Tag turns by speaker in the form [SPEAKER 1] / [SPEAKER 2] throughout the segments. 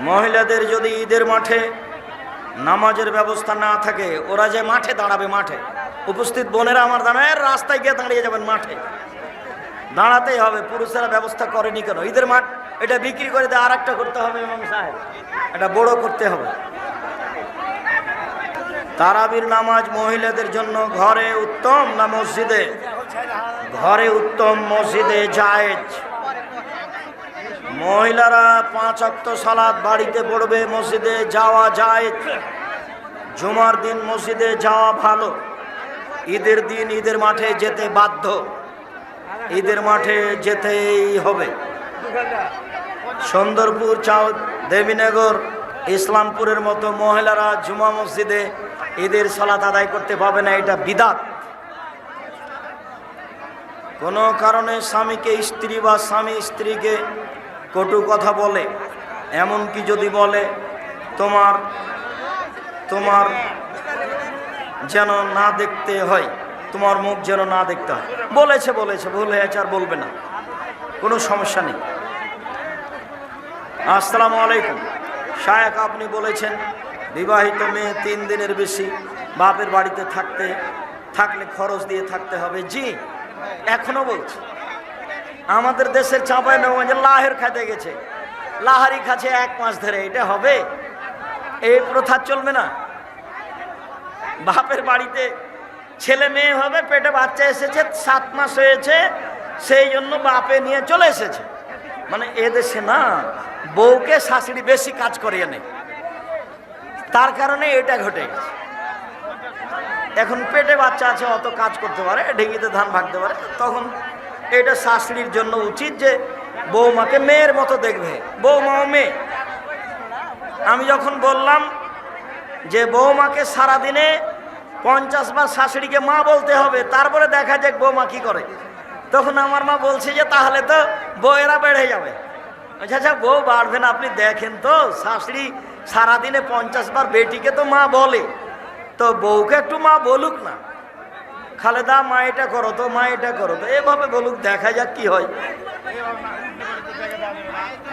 [SPEAKER 1] মহিলাদের যদি ঈদের মাঠে নামাজের ব্যবস্থা না থাকে, ওরা যে মাঠে দাঁড়াবে, মাঠে। উপস্থিত বোনেরা আমার দাঁড়ায় রাস্তায় গিয়ে দাঁড়িয়ে যাবেন মাঠে। দাঁড়াতেই হবে, পুরুষেরা ব্যবস্থা করেনি কেন? ঈদের মাঠ, এটা বিক্রি করে দিয়ে আর একটা করতে হবে ইমাম সাহেব। এটা বড় করতে হবে। তারাবির নামাজ মহিলাদের জন্য ঘরে উত্তম না মসজিদে? ঘরে উত্তম মসজিদে জায়েজ। মহিলারা পাঁচ অক্ত সালাদ বাড়িতে পড়বে, মসজিদে যাওয়া যায়। জুমার দিন মসজিদে যাওয়া ভালো। ঈদের দিন ঈদের মাঠে যেতে বাধ্য। ঈদের মাঠে যেতেই হবে। সুন্দরপুর, চাও, দেবীনগর, ইসলামপুরের মতো মহিলারা জুমা মসজিদে ঈদের সালাত আদায় করতে পাবে না, এটা বিদাত। কোনো কারণে স্বামীকে, স্ত্রী বা স্বামী স্ত্রীকে কটু কথা বলে এমনকি যদি বলে, তোমার তোমার যেন না দেখতে হয়, তোমার মুখ যেন না দেখতে হয়। বলেছে বলেছে, ভুল হয়েছে, আর বলবে না। কোনো সমস্যা নেই। আসসালামু আলাইকুম। শায়েক আপনি বলেছেন, বিবাহিত মেয়ে তিন দিনের বেশি, বাপের বাড়িতে থাকতে, থাকলে খরচ দিয়ে থাকতে হবে। জি, এখনও বলছি। আমাদের দেশের চাঁপায় নগঞ্জে লাহের খাতে গেছে। লাহারি খাচ্ছে এক মাস ধরে, এটা হবে? এই প্রথা চলবে না? বাপের বাড়িতে ছেলে মেয়ে হবে, পেটে বাচ্চা এসেছে, সাত মাস হয়েছে, সেই জন্য বাপে নিয়ে চলে এসেছে। মানে এদেশে না, বউকে শাশুড়ি বেশি কাজ করিয়ে নেই তার কারণে এটা ঘটে গেছে। এখন পেটে বাচ্চা আছে, অত কাজ করতে পারে, ঢেঁকিতে ধান ভাগতে পারে, তখন এটা শাশুড়ির জন্য উচিত যে বৌমাকে মেয়ের মতো দেখবে। বৌমাও মেয়ে। আমি যখন বললাম যে বৌমাকে সারাদিনে পঞ্চাশ বার শাশুড়িকে মা বলতে হবে, তারপরে দেখা যাক বৌমা কি করে। তখন আমার মা বলছে যে তাহলে তো বউয়েরা বেড়ে যাবে। আচ্ছা আচ্ছা বউ বাড়বে না, আপনি দেখেন তো, শাশুড়ি সারাদিনে পঞ্চাশ বার বেটিকে তো মা বলে। তো বউকে একটু মা বলুক না। খালেদা, মা এটা করো তো, মা এটা করো তো, এভাবে বলুক, দেখা যাক কি হয়।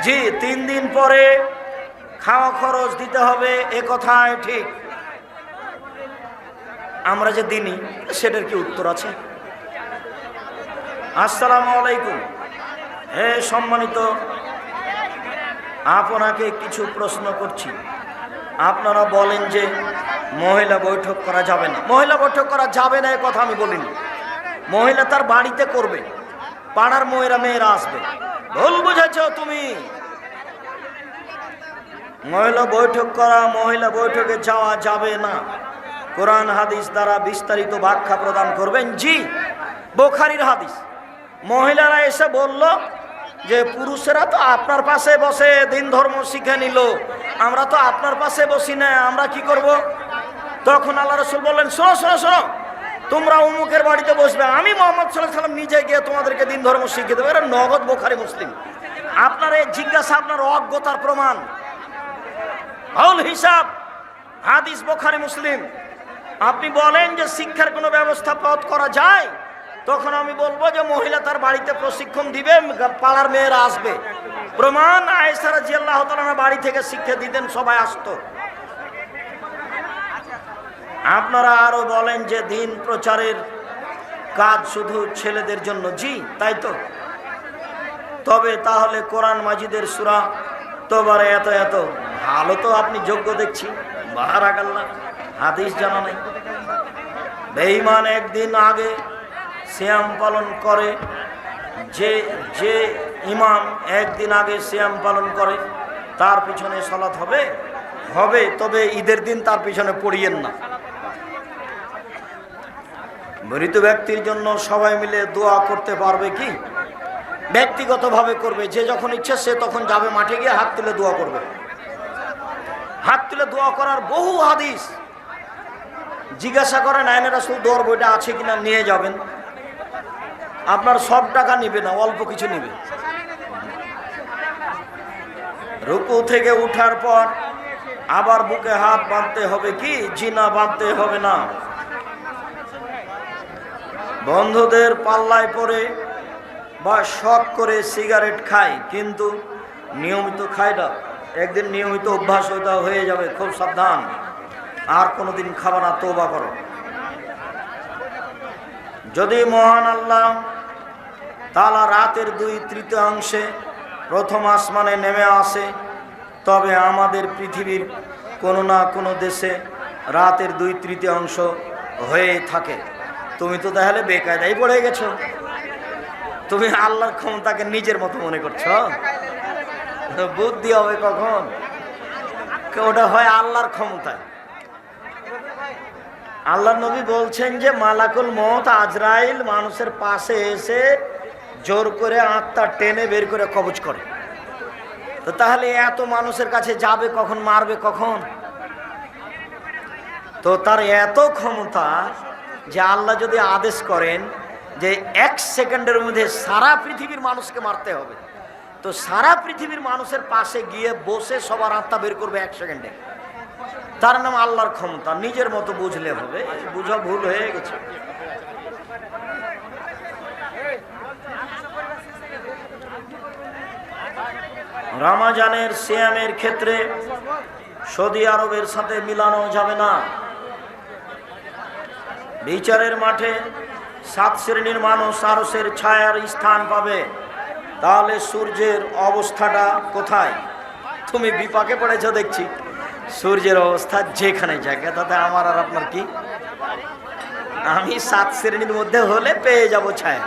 [SPEAKER 1] জি, তিন দিন পরে খাওয়া খরচ দিতে হবে, এ কথায় ঠিক। আমরা যে দিনই সেটার কি উত্তর আছে? আসসালামু আলাইকুম। হে সম্মানিত, আপনাকে কিছু প্রশ্ন করছি। আপনারা বলেন যে মহিলা বৈঠক করা যাবে না। মহিলা বৈঠক করা যাবে না, এ কথা আমি বলিনি। মহিলা তার বাড়িতে করবে। পাড়ার মেয়েরা মেয়েরা আসবে। ভুল বুঝেছ তুমি? মহিলা বৈঠক করা, মহিলা বৈঠকে যাওয়া যাবে না। কোরআন হাদিস দ্বারা বিস্তারিত ব্যাখ্যা প্রদান করবেন জি, বোখারির হাদিস। মহিলারা এসে বলল যে, পুরুষেরা তো আপনার পাশে বসে, দিন ধর্ম শিখে নিল। আমরা তো আপনার পাশে বসি না, আমরা কি করব? তখন আল্লাহ রসুল বললেন, শোনো শোনো শোনো, তোমরা অমুকের বাড়িতে বসবে। আমি মোহাম্মদ সাল্লাহ সাল্লাম নিজে গিয়ে তোমাদেরকে দিন ধর্ম শিখিয়ে দেবো। এটা নগদ বোখারি মুসলিম। আপনার এই জিজ্ঞাসা, আপনার অজ্ঞতার প্রমাণ। হল হিসাব, হাদিস বোখারি মুসলিম। আপনি বলেন যে শিক্ষার কোনো ব্যবস্থা পথ করা যায়? তখন আমি বলব যে মহিলা তার বাড়িতে প্রশিক্ষণ দিবে, পাড়ার মেয়েরা আসবে। প্রমাণ আয়েসারা জি আল্লাহ তালা বাড়ি থেকে শিক্ষা দিতেন, সবাই আসতো। আপনারা আরও বলেন যে দিন প্রচারের কাজ শুধু ছেলেদের জন্য। জি, তাই তো। তবে তাহলে কোরআন মাজিদের সুরা তোবার এত এত। ভালো তো আপনি যোগ্য দেখছি। বাহারাকাল্লা হাদিস জানা নেই। বেঈমান একদিন আগে শ্যাম পালন করে। যে যে ইমাম একদিন আগে শ্যাম পালন করে, তার পিছনে সলাৎ হবে? হবে, তবে ঈদের দিন তার পিছনে পড়িয়েন না। মৃত ব্যক্তির জন্য সবাই মিলে দোয়া করতে পারবে কি? ব্যক্তিগতভাবে করবে। যে যখন ইচ্ছে, সে তখন যাবে মাঠে গিয়ে হাত তুলে দোয়া করবে। হাত তুলে দোয়া করার বহু হাদিস। জিজ্ঞাসা করেন আইনের রাসুল, দোয়ার বইটা আছে কিনা? নিয়ে যাবেন। আপনার সব টাকা নিবে না, অল্প কিছু নিবে। রুকু থেকে উঠার পর আবার বুকে হাত বাঁধতে হবে কি? জিনা বাঁধতে হবে না। বন্ধুদের পাল্লায় পরে বা শখ করে সিগারেট খায়, কিন্তু নিয়মিত খায় না। একদিন নিয়মিত অভ্যাস হইতে হয়ে যাবে, খুব সাবধান। আর কোনোদিন খাবার না তোবা করো। যদি মহান আল্লাহ তালা রাতের দুই তৃতীয় অংশে প্রথম আসমানে নেমে আসে, তবে আমাদের পৃথিবীর কোনো না কোনো দেশে রাতের দুই তৃতীয় অংশ হয়ে থাকে। তুমি তো তাহলে বেকায়দাই পড়ে গেছো। তুমি আল্লাহর ক্ষমতাকে নিজের মতো মনে করছ। বুদ্ধি হবে কখন? ওটা হয় আল্লাহর ক্ষমতায়। আল্লাহ নবী বলছেন যে, মালাকুল মত আজরাইল মানুষের পাশে এসে জোর করে আত্মা টেনে বের করে কবজ করে। তো তাহলে এত মানুষের কাছে যাবে কখন, মারবে কখন? তো তার এত ক্ষমতা যে আল্লাহ যদি আদেশ করেন যে এক সেকেন্ডের মধ্যে সারা পৃথিবীর মানুষকে মারতে হবে, তো সারা পৃথিবীর মানুষের পাশে গিয়ে বসে সবার আত্মা বের করবে এক সেকেন্ডে। তার নাম আল্লাহর ক্ষমতা, নিজের মতো বুঝলে হবে। বুঝা, ভুল হয়ে গেছে। রামাজানের সিয়ামের ক্ষেত্রে সৌদি আরবের সাথে মিলানো যাবে না। বিচারের মাঠে সাত শ্রেণির মানুষ আরসের ছায়ার স্থান পাবে। তাহলে সূর্যের অবস্থাটা কোথায়? তুমি বিপাকে পড়েছো দেখছি। সূর্যের অবস্থা যেখানে জায়গা তাতে আমার আর আপনার কি? আমি সাত শ্রেণির মধ্যে হলে পেয়ে যাব ছায়া।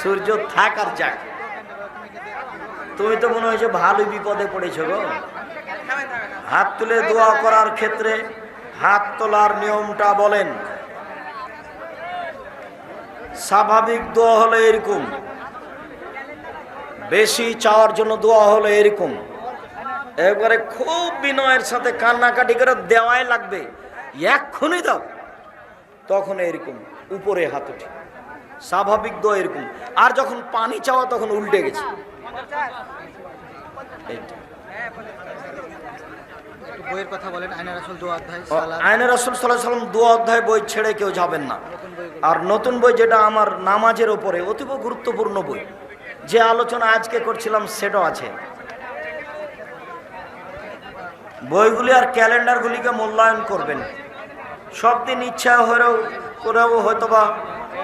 [SPEAKER 1] সূর্য থাক আর যাক। তুমি তো মনে হয়েছে ভালোই বিপদে পড়েছো গো। হাত তুলে দোয়া করার ক্ষেত্রে হাত তোলার নিয়মটা বলেন। স্বাভাবিক দোয়া হলো এরকম। বেশি চাওয়ার জন্য দোয়া হলো এরকম। একবারে খুব বিনয়ের সাথে কান্নাকাটি করে দেওয়াই লাগবে। এক্ষুনি দাও। তখন এরকম উপরে হাত উঠে স্বাভাবিক দোয়া এরকম। আর যখন পানি চাওয়া তখন উল্টে গেছে।
[SPEAKER 2] বইয়ের কথা বলেন আয়নার আসল দু অধ্যায়
[SPEAKER 1] রসুল সাল্লাহ সাল্লাম দু অধ্যায় বই ছেড়ে কেউ যাবেন না। আর নতুন বই যেটা আমার নামাজের ওপরে, অতীব গুরুত্বপূর্ণ বই, যে আলোচনা আজকে করছিলাম সেটাও আছে। বইগুলি আর ক্যালেন্ডারগুলিকে মূল্যায়ন করবেন। সব দিন ইচ্ছা হলেও, করেও হয়তো বা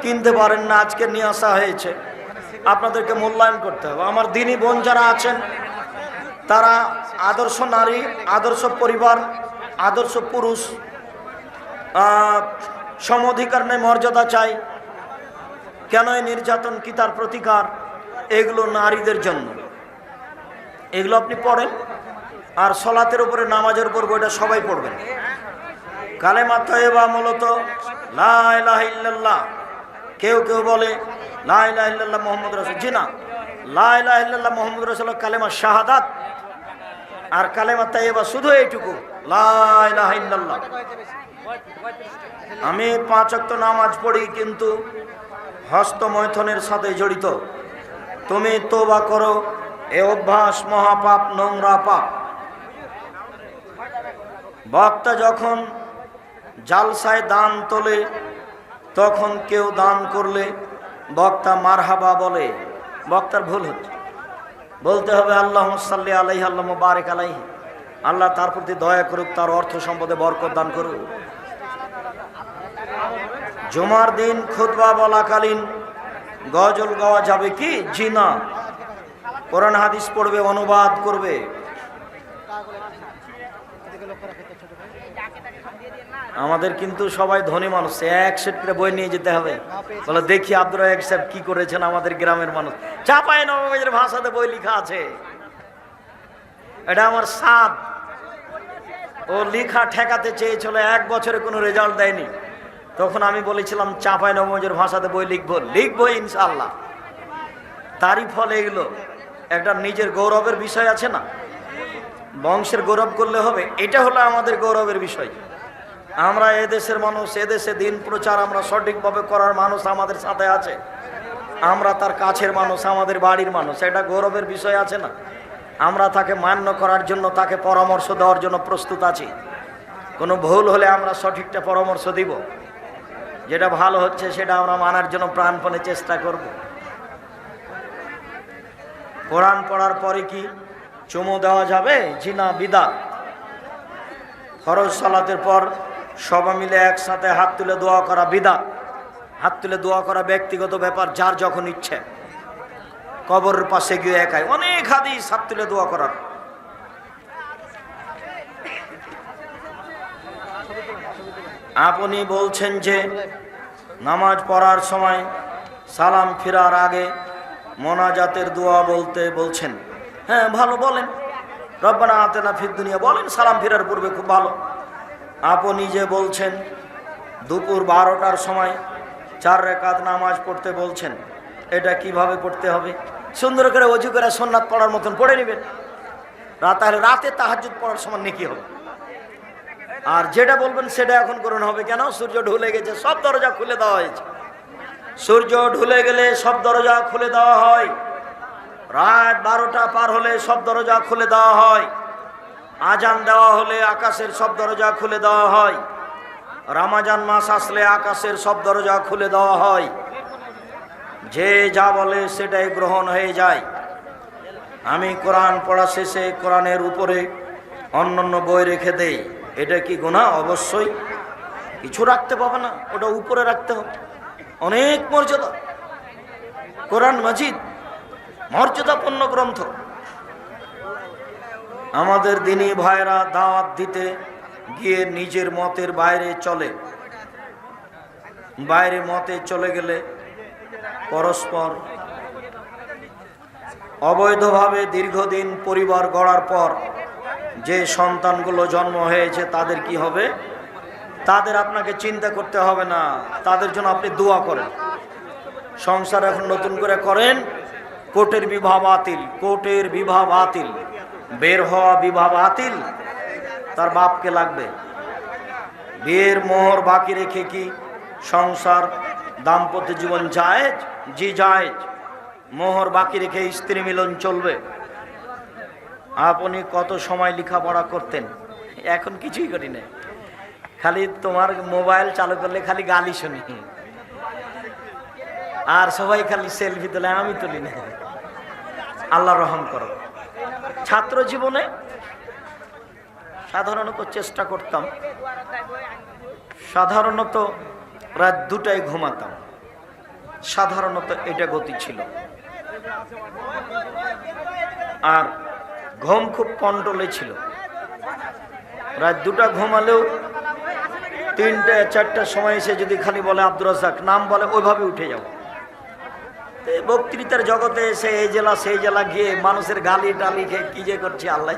[SPEAKER 1] কিনতে পারেন না, আজকে নিয়ে আসা হয়েছে। আপনাদেরকে মূল্যায়ন করতে হবে। আমার দিনী বোন যারা আছেন, তারা আদর্শ নারী, আদর্শ পরিবার, আদর্শ পুরুষ আহ, সম অধিকার নেই মর্যাদা চাই। কেন এই নির্যাতন কি তার প্রতিকার? এগুলো নারীদের জন্য। এগুলো আপনি পড়েন আর সলাতের উপরে নামাজের উপর বইটা সবাই পড়বেন। কালেমা তয়েবা মূলত কেউ কেউ বলে লা ইলাহা ইল্লাল্লাহ মোহাম্মদ রসুল। জি না লা ইলাহা ইল্লাল্লাহ মোহাম্মদ রসুল কালেমা শাহাদাত আর কালেমা তাইবা শুধু এইটুকু। লা ইলাহা ইল্লাল্লাহ। আমি পাঁচ অক্ত নামাজ পড়ি, কিন্তু হস্তমৈথনের সাথে জড়িত। তুমি তোবা করো, এ অভ্যাস মহাপাপ, নোংরা পাপ। বক্তা যখন জালসায় দান তোলে, তখন কেউ দান করলে বক্তা মারহাবা বলে। বক্তার ভুল হচ্ছে। বলতে হবে আল্লাহ সাল্লি আলাইহি আল্লাহ বারেক আলাইহি। আল্লাহ তার প্রতি দয়া করুক, তার অর্থ সম্পদে বরকত দান করুক। জুমার দিন খুতবা বলাকালীন গজল গাওয়া যাবে কি? জি না। কোরআন হাদিস পড়বে, অনুবাদ করবে। আমাদের কিন্তু সবাই ধনী মানুষ এক সেট বই নিয়ে যেতে হবে। বলে, দেখি আব্দুল এক সাহেব কি করেছেন আমাদের গ্রামের মানুষ। চাপায় নবমের ভাষাতে বই লেখা আছে। এটা আমার সাদ ও লেখা ঠেকাতে চেয়েছিল, এক বছরে কোনো রেজাল্ট দেয়নি। তখন আমি বলেছিলাম, চাপাই নবমের ভাষাতে বই লিখব। লিখব ইনশাল্লাহ তারই ফলে এগুলো একটা নিজের গৌরবের বিষয় আছে না? বংশের গৌরব করলে হবে, এটা হলো আমাদের গৌরবের বিষয়। আমরা এদেশের মানুষ এদেশে দিন প্রচার আমরা সঠিকভাবে করার মানুষ আমাদের সাথে আছে। আমরা তার কাছের মানুষ, আমাদের বাড়ির মানুষ, এটা গৌরবের বিষয় আছে না? আমরা তাকে মান্য করার জন্য, তাকে পরামর্শ দেওয়ার জন্য প্রস্তুত আছি। কোনো ভুল হলে আমরা সঠিকটা পরামর্শ দিব। যেটা ভালো হচ্ছে সেটা আমরা মানার জন্য প্রাণপণে চেষ্টা করব। কোরআন পড়ার পরে কি চুমু দেওয়া যাবে? জিনা, বিদা। ফরজ সালাতের পর সবাই মিলে একসাথে হাত তুলে দোয়া করা বিদা। হাত তুলে দোয়া করা ব্যক্তিগত ব্যাপার, যার যখন ইচ্ছে। কবরের পাশে গিয়ে একাই। অনেক হাদিস হাত তুলে দোয়া করার। আপনি বলছেন যে নামাজ পড়ার সময় সালাম ফিরার আগে মোনাজাতের দোয়া বলতে বলছেন। হ্যাঁ ভালো বলেন। রব্বানা আতেনা ফির দুনিয়া। বলেন সালাম ফিরার পূর্বে খুব ভালো। আপনি যে বলছেন, দুপুর বারোটার সময় চার রেখাত নামাজ পড়তে বলছেন, এটা কীভাবে পড়তে হবে? সুন্দর করে অজু করে সোননাথ পড়ার মতন পড়ে নেবেন। রাত তাহলে রাতে তাহাজুদ পড়ার সময় নেকি হবে? আর যেটা বলবেন সেটা এখন করুন। হবে কেন? সূর্য ঢুলে গেছে, সব দরজা খুলে দেওয়া হয়েছে। সূর্য ঢুলে গেলে সব দরজা খুলে দেওয়া হয়। রাত বারোটা পার হলে সব দরজা খুলে দেওয়া হয়। আজান দেওয়া হলে আকাশের সব দরজা খুলে দেওয়া হয়। রামাজান মাস আসলে আকাশের সব দরজা খুলে দেওয়া হয়। যে যা বলে সেটাই গ্রহণ হয়ে যায়। আমি কোরআন পড়া শেষে কোরআনের উপরে অন্যান্য বই রেখে দেই। এটা কি গুণা অবশ্যই। কিছু রাখতে পাবে না, ওটা উপরে রাখতে হবে। অনেক মর্যাদা। কোরআন মাজিদ, মর্যাদাপূর্ণ গ্রন্থ। আমাদের দিনী ভাইরা দাওয়াত দিতে গিয়ে নিজের মতের বাইরে চলে। বাইরে মতে চলে গেলে পরস্পর অবৈধভাবে দীর্ঘদিন পরিবার গড়ার পর যে সন্তানগুলো জন্ম হয়েছে, তাদের কি হবে? তাদের আপনাকে চিন্তা করতে হবে না। তাদের জন্য আপনি দোয়া করেন। সংসার এখন নতুন করে করেন। কোর্টের বিবাহ বাতিল। কোর্টের বিবাহ বাতিল। বের হওয়া বিবাহ বাতিল। তার বাপকে লাগবে। বিয়ের মোহর বাকি রেখে কি সংসার দাম্পত্য জীবন জায়েজ জি জায়েজ মোহর বাকি রেখে স্ত্রী মিলন চলবে। আপনি কত সময় লেখাপড়া করতেন? এখন কিছুই করি না খালি তোমার মোবাইল চালু করলে খালি গালি শুনি। আর সবাই খালি সেলফি তোলে, আমি তুলি না। আল্লাহ রহম করো। ছাত্র জীবনে সাধারণত চেষ্টা করতাম। সাধারণত রাত দুটায় ঘুমাতাম। সাধারণত এটা গতি ছিল। আর ঘুম খুব কন্ট্রোলে ছিল। রাত দুটা ঘুমালেও তিনটে চারটার সময় এসে যদি খালি বলে আব্দুর রাজাক নাম বলে ওইভাবে উঠে যাব। বক্তৃতার জগতে এসে এই জেলা সেই জেলা গিয়ে মানুষের গালি টালি খেয়ে কি যে করছি, আল্লাহ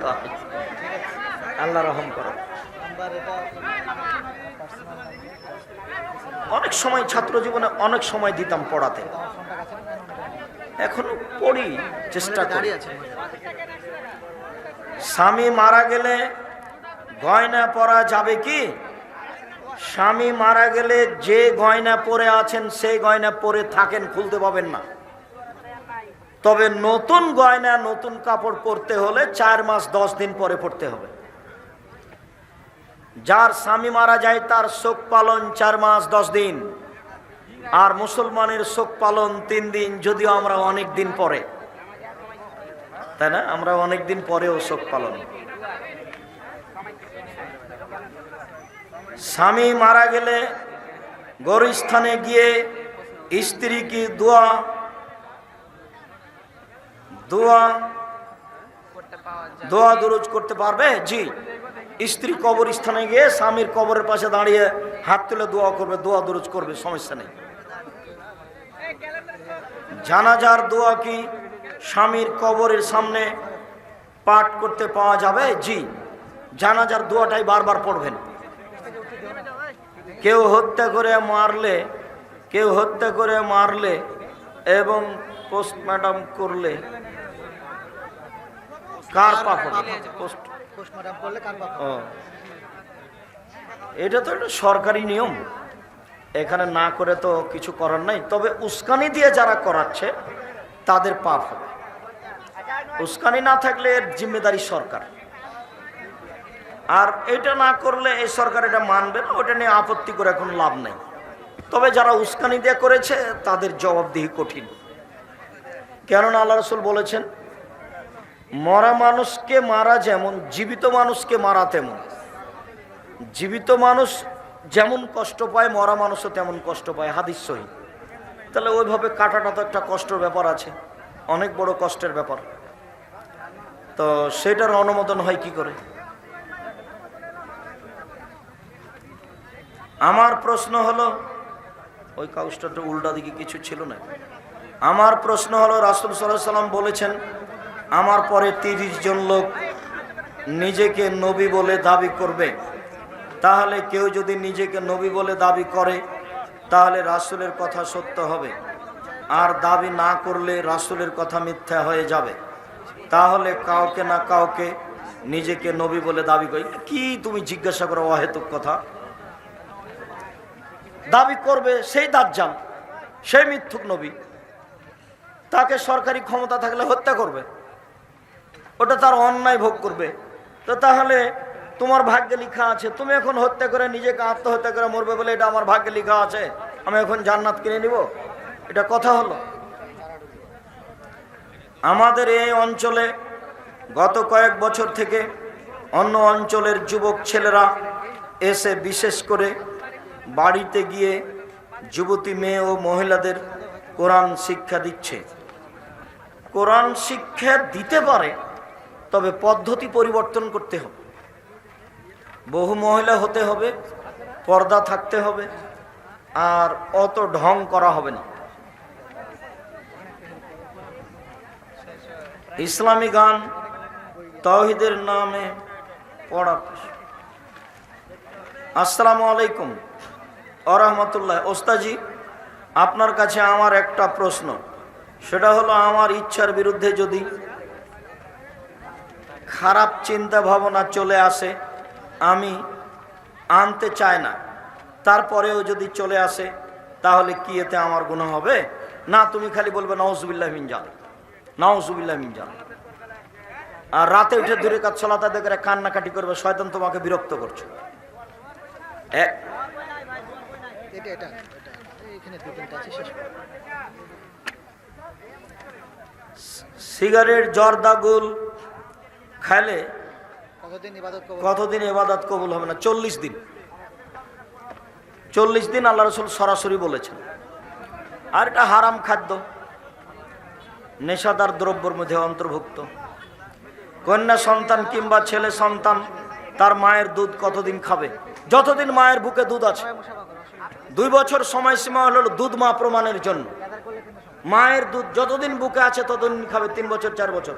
[SPEAKER 1] আল্লাহ রহম করো। অনেক সময় ছাত্র জীবনে অনেক সময় দিতাম পড়াতে। এখনও পড়ি চেষ্টা করি। স্বামী মারা গেলে গয়না পরা যাবে কি? স্বামী মারা গেলে যে গয়না পরে আছেন সেই গয়না পরে থাকেন খুলতে পাবেন না। তবে নতুন গয়না নতুন কাপড় পরতে হলে চার মাস দশ দিন পরে পড়তে হবে। যার স্বামী মারা যায় তার শোক পালন চার মাস, দশ দিন। আর মুসলমানের শোক পালন তিন দিন, যদিও আমরা অনেক দিন পরে। তাই না? আমরা অনেক দিন পরেও শোক পালন। স্বামী মারা গেলে গৌরস্থানে গিয়ে স্ত্রী কি দোয়া দোয়া দোয়া দুরুজ করতে পারবে? জি। স্ত্রী কবর স্থানে গিয়ে স্বামীর কবরের পাশে দাঁড়িয়ে হাত তুলে দোয়া করবে, দোয়া দুরুজ করবে, সমস্যা নেই। জানাজার দোয়া কি স্বামীর কবরের সামনে পাঠ করতে পাওয়া যাবে? জি, জানাজার দোয়াটাই বারবার পড়বেন। কেউ হত্যা করে মারলে, কেউ হত্যা করে মারলে এবং পোস্টমার্টম করলে কার পাপ পোস্ট এটা তো একটা সরকারি নিয়ম। এখানে না করে তো কিছু করার নাই। তবে উস্কানি দিয়ে যারা করাচ্ছে, তাদের পাপ হবে। উস্কানি না থাকলে এর জিম্মেদারি সরকার। আর এটা না করলে এই সরকার এটা মানবে না, ওটা নিয়ে আপত্তি করে এখন লাভ নেই। তবে যারা উস্কানি দিয়ে করেছে, তাদের জবাবদিহি কঠিন। কেননা আল্লাহ রসুল বলেছেন মরা মানুষকে মারা যেমন, জীবিত মানুষকে মারা তেমন। জীবিত মানুষ যেমন কষ্ট পায়, মরা মানুষও তেমন কষ্ট পায়, হাদিস সহি। তাহলে ওইভাবে কাটাটা তো একটা কষ্টের ব্যাপার আছে, অনেক বড় কষ্টের ব্যাপার। তো সেটার অনুমোদন হয় কি করে? আমার প্রশ্ন হলো, ওই কাগজটা উল্টা দিকে কিছু ছিল না। আমার প্রশ্ন হলো, রাসুল সাল্লাহ সাল্লাম বলেছেন আমার পরে তিরিশ জন লোক নিজেকে নবী বলে দাবি করবে। তাহলে কেউ যদি নিজেকে নবী বলে দাবি করে, তাহলে রাসুলের কথা সত্য হবে। আর দাবি না করলে রাসুলের কথা মিথ্যা হয়ে যাবে। তাহলে কাউকে না কাউকে নিজেকে নবী বলে দাবি করি। কি তুমি জিজ্ঞাসা করো অহেতুক কথা? দাবি করবে সেই দাজ্জাল সেই মিথ্যুক নবী। তাকে সরকারি ক্ষমতা থাকলে হত্যা করবে। ওটা তার অন্যায় ভোগ করবে। তো তাহলে তোমার ভাগ্যে লিখা আছে, তুমি এখন হত্যা করে নিজেকে আত্মহত্যা করে মরবে বলে এটা আমার ভাগ্যে লিখা আছে। আমি এখন জান্নাত কিনে নিব। এটা কথা হলো। আমাদের এই অঞ্চলে গত কয়েক বছর থেকে অন্য অঞ্চলের যুবক ছেলেরা এসে বিশেষ করে বাড়িতে গিয়ে যুবতী মেয়ে ও মহিলাদের কোরআন শিক্ষা দিচ্ছে। কোরআন শিক্ষা দিতে পারে তবে পদ্ধতি পরিবর্তন করতে হবে। বহু মহিলা হতে হবে, পর্দা থাকতে হবে, আর অত ঢং করা হবে না। ইসলামী গান তহিদের নামে পড়া আসসালামু আলাইকুম। আরহামতুল্লাহ। ওস্তাজি, আপনার কাছে আমার একটা প্রশ্ন। সেটা হলো, আমার ইচ্ছার বিরুদ্ধে যদি খারাপ চিন্তা ভাবনা চলে আসে আমি আনতে চাই না। তারপরেও যদি চলে আসে তাহলে কি এতে আমার গুণ হবে? না তুমি খালি বলবে নওজুবিল্লাহ মিনজাল নওজুবিল্লাহ মিনজাল আর রাতে উঠে দূরে কাজ চলাতা দেখে কান্নাকাটি করবে শয়তান তোমাকে বিরক্ত করছ। সিগারেট জর্দাগুল খাইলে
[SPEAKER 2] কতদিন ইবাদত
[SPEAKER 1] এবাদত কবুল হবে না? চল্লিশ দিন। চল্লিশ দিন আল্লাহ রসুল সরাসরি বলেছেন। আর এটা হারাম খাদ্য। নেশাদার দ্রব্যের মধ্যে অন্তর্ভুক্ত। কন্যা সন্তান কিংবা ছেলে সন্তান তার মায়ের দুধ কতদিন খাবে? যতদিন মায়ের বুকে দুধ আছে। দুই বছর সময়সীমা হলো দুধ মা প্রমাণের জন্য। মায়ের দুধ যতদিন বুকে আছে ততদিন খাবে। তিন বছর চার বছর।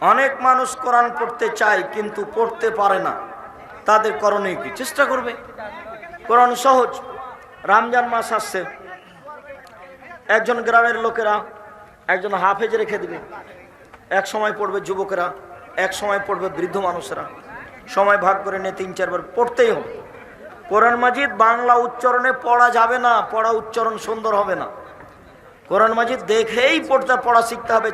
[SPEAKER 1] অনেক মানুষ কোরআন পড়তে চায়, কিন্তু পড়তে পারে না। তাদের করণীয় কি? চেষ্টা করবে। কোরআন সহজ। রমজান মাস আসছে। একজন গ্রামের লোকেরা একজন হাফেজ রেখে দিবে। এক সময় পড়বে যুবকেরা, এক সময় পড়বে বৃদ্ধ মানুষেরা। সময় ভাগ করে নিয়ে তিন চারবার পড়তেই হবে। কোরআন মাজিদ বাংলা উচ্চারণে পড়া যাবে না, পড়া উচ্চারণ সুন্দর হবে না। কোরআন মাজিদ দেখেই পড়তে, পড়া শিখতে হবে।